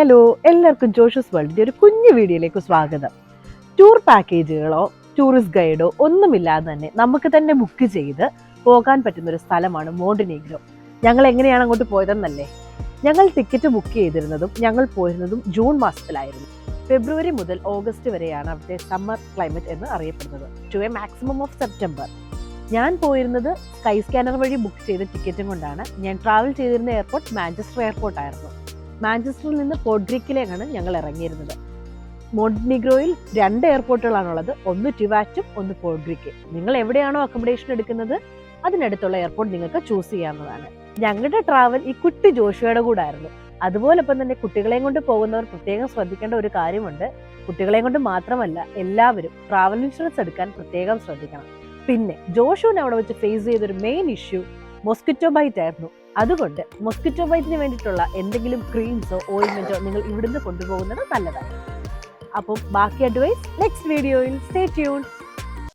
Hello എല്ലാവർക്കും ജോഷസ് വേൾഡിന്റെ ഒരു കുഞ്ഞു വീഡിയോയിലേക്ക് സ്വാഗതം. ടൂർ പാക്കേജുകളോ ടൂറിസ്റ്റ് ഗൈഡോ ഒന്നുമില്ലാതെ തന്നെ നമുക്ക് തന്നെ ബുക്ക് ചെയ്ത് പോകാൻ പറ്റുന്ന ഒരു സ്ഥലമാണ് മോണ്ടിനീഗ്രോ ഞങ്ങൾ എങ്ങനെയാണ് അങ്ങോട്ട് പോയതെന്നല്ലേ? ഞങ്ങൾ ടിക്കറ്റ് ബുക്ക് ചെയ്തിരുന്നതും ഞങ്ങൾ പോയിരുന്നതും ജൂൺ മാസത്തിലായിരുന്നു. ഫെബ്രുവരി മുതൽ ഓഗസ്റ്റ് വരെയാണ് അവിടുത്തെ സമ്മർ ക്ലൈമറ്റ് എന്ന് അറിയപ്പെടുന്നത്. To a maximum of September ഞാൻ പോയിരുന്നത് സ്കൈ സ്കാനർ വഴി ബുക്ക് ചെയ്ത ടിക്കറ്റും കൊണ്ടാണ്. ഞാൻ ട്രാവൽ ചെയ്തിരുന്ന എയർപോർട്ട് മാഞ്ചസ്റ്റർ എയർപോർട്ട് ആയിരുന്നു. മാഞ്ചസ്റ്ററിൽ നിന്ന് പോഡ്രിക്കിലേക്കാണ് ഞങ്ങൾ ഇറങ്ങിയിരുന്നത്. മോണ്ടിനിഗ്രോയിൽ രണ്ട് എയർപോർട്ടുകളാണുള്ളത്. ഒന്ന് ടിവാറ്റും ഒന്ന് പോഡ്രിക്ക്. നിങ്ങൾ എവിടെയാണോ അക്കോമഡേഷൻ എടുക്കുന്നത് അതിനടുത്തുള്ള എയർപോർട്ട് നിങ്ങൾക്ക് ചൂസ് ചെയ്യാവുന്നതാണ്. ഞങ്ങളുടെ ട്രാവൽ ഈ കുട്ടി ജോഷിയുടെ കൂടെ ആയിരുന്നു. അതുപോലെ ഇപ്പം തന്നെ കുട്ടികളെയും കൊണ്ട് പോകുന്നവർ പ്രത്യേകം ശ്രദ്ധിക്കേണ്ട ഒരു കാര്യമുണ്ട്. കുട്ടികളെയും കൊണ്ട് മാത്രമല്ല എല്ലാവരും ട്രാവൽ ഇൻഷുറൻസ് എടുക്കാൻ പ്രത്യേകം ശ്രദ്ധിക്കണം. പിന്നെ ജോഷുവിനെ അവിടെ വെച്ച് ഫേസ് ചെയ്തൊരു മെയിൻ ഇഷ്യൂ മൊസ്കിറ്റോ ബൈറ്റ് ആയിരുന്നു. അതുകൊണ്ട് മൊസ്കിറ്റോ ബൈറ്റിന് വേണ്ടിയിട്ടുള്ള എന്തെങ്കിലും ക്രീംസോ ഓയിൽമെന്റോ നിങ്ങൾ ഇവിടുന്ന് കൊണ്ടുപോകുന്നത് നല്ലതാണ്. അപ്പം ബാക്കി അഡ്വൈസ് നെക്സ്റ്റ് വീഡിയോയിൽ സ്റ്റേ ട്യൂൺ